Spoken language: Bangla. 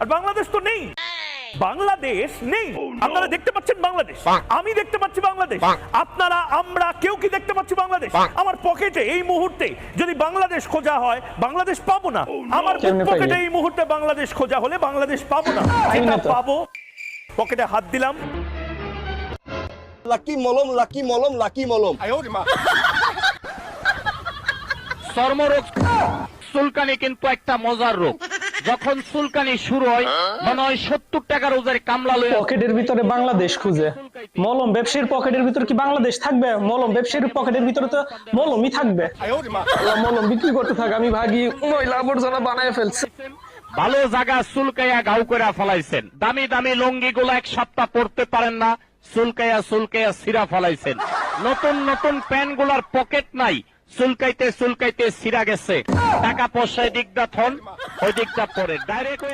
আর বাংলাদেশ তো নেই। বাংলাদেশ নেই। আপনারা দেখতে পাচ্ছেন বাংলাদেশ। আমি দেখতে পাচ্ছি বাংলাদেশ। আপনারা আমরা কেউ কি দেখতে পাচ্ছি বাংলাদেশ? আমার পকেটে এই মুহূর্তে যদি বাংলাদেশ খোঁজা হয় বাংলাদেশ পাবো না। আমার পকেটে এই মুহূর্তে বাংলাদেশ খোঁজা হলে বাংলাদেশ পাবো না। যেটা পাবো? পকেটে হাত দিলাম। লাকি মলম লাকি মলম লাকি মলম। চর্মরোগ চুলকানি কিন্তু একটা মজার রোগ। যখন চুলকানি শুরু হয় মনে হয় সত্তর টাকার ওজারে কামলা লয়ে পকেটের ভিতরে বাংলাদেশ খুঁজে। মলম ব্যবসায়ীর পকেটের ভিতরে কি বাংলাদেশ থাকবে? মলম ব্যবসায়ীর পকেটের ভিতরে তো মলমই থাকবে। মলম বিক্রি করতে থাক আমি ভাগি ময়লা আবর্জনা বানায় ফেলছি। ভালো জায়গা চুলকাইয়া গাউ করে ফলাইছেন। দামি দামি লঙ্গি গুলো এক সপ্তাহ পড়তে পারেন না চুলকাইয়া চুলকাইয়া সিরা ফলাইছেন। নতুন নতুন প্যান্টগুলার পকেট নাই চুলকাইতে চুলকাইতে সিরা গেছে। টাকা পয়সায় দিকটা থন ওই দিকটা পরে ডাইরেক্ট